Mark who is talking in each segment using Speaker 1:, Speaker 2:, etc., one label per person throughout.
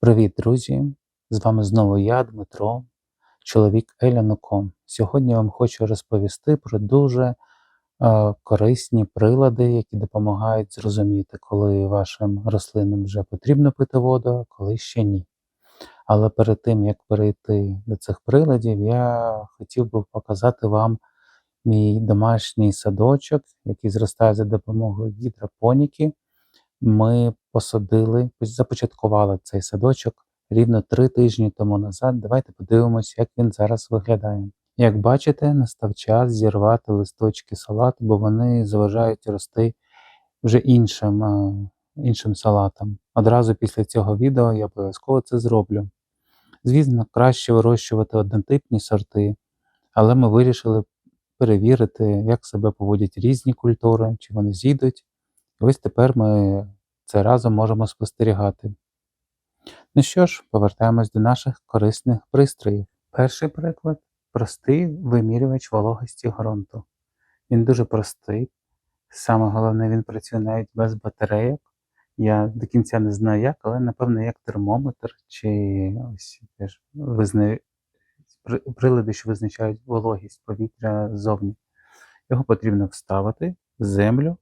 Speaker 1: Привіт, друзі! З вами знову я, Дмитро, чоловік Еля Нуко. Сьогодні я вам хочу розповісти про дуже е, корисні прилади, які допомагають зрозуміти, коли вашим рослинам вже потрібно пити воду, а коли ще ні. Але перед тим, як перейти до цих приладів, я хотів би показати вам мій домашній садочок, який зростає за допомогою гідропоніки. Ми посадили, започаткували цей садочок рівно три тижні тому назад. Давайте подивимось, як він зараз виглядає. Як бачите, настав час зірвати листочки салату, бо вони заважають рости вже іншим, а, іншим салатам. Одразу після цього відео я обов'язково це зроблю. Звісно, краще вирощувати однотипні сорти, але ми вирішили перевірити, як себе поводять різні культури, чи вони зійдуть. І ось тепер ми це разом можемо спостерігати. Ну що ж, повертаємось до наших корисних пристроїв. Перший приклад простий вимірювач вологості ґрунту. Він дуже простий. Саме головне, він працює навіть без батарейок. Я до кінця не знаю як, але напевно як термометр чи ось теж визна... прилади, що визначають вологість повітря ззовні. Його потрібно вставити в землю,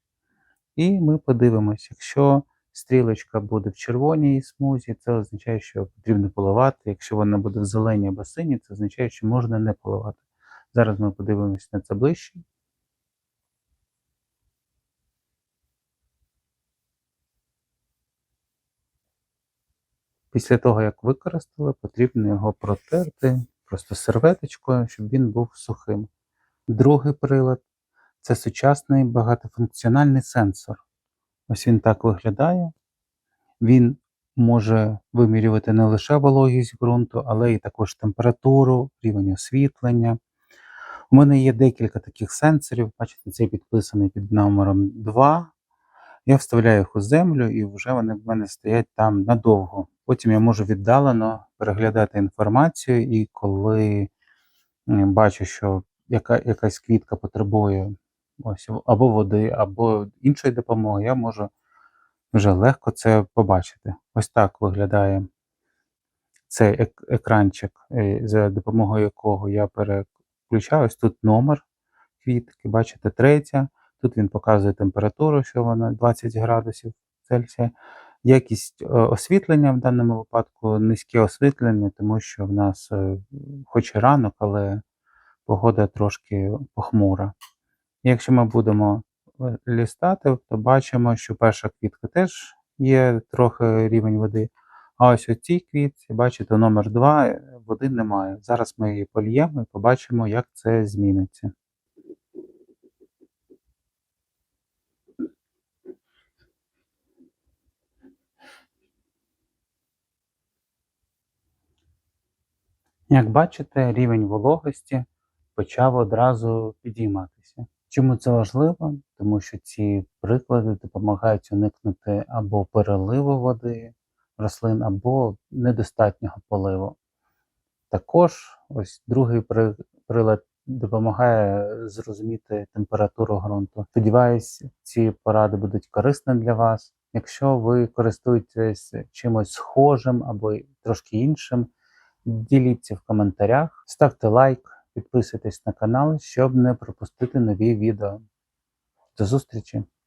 Speaker 1: і ми подивимося, якщо стрілочка буде в червоній смузі, це означає, що потрібно поливати. Якщо вона буде в зеленій або синій, це означає, що можна не поливати. Зараз ми подивимося на це ближче. Після того, як використали, потрібно його протерти просто серветочкою, щоб він був сухим. Другий прилад це сучасний багатофункціональний сенсор. Ось він так виглядає. Він може вимірювати не лише вологість ґрунту, але й також температуру, рівень освітлення. У мене є декілька таких сенсорів. Бачите, цей підписаний під номером 2. Я вставляю їх у землю і вже вони в мене стоять там надовго. Потім я можу віддалено переглядати інформацію, і коли бачу, що яка, якась квітка потребує ось, або води, або іншої допомоги, я можу вже легко це побачити. Ось так виглядає цей екранчик, е, за допомогою якого я переключаю. Ось тут номер квітки, бачите, третя. Тут він показує температуру, що вона 20 градусів Цельсія. Якість е, освітлення в даному випадку низьке освітлення, тому що в нас, е, хоч і ранок, але погода трошки похмура. Якщо ми будемо е, лістати, то бачимо, що перша квітка теж є трохи рівень води. А ось у цій квітці, бачите, номер 2 води немає. Зараз ми її польємо і побачимо, як це зміниться. Як бачите, рівень вологості почав одразу підійматися. Чому це важливо? Тому що ці приклади допомагають уникнути або переливу води рослин, або недостатнього поливу. Також ось другий прилад допомагає зрозуміти температуру ґрунту. Сподіваюсь, ці поради будуть корисними для вас. Якщо ви користуєтесь чимось схожим або трошки іншим, діліться в коментарях, ставте лайк, підписуйтесь на канал, щоб не пропустити нові відео. До зустрічі!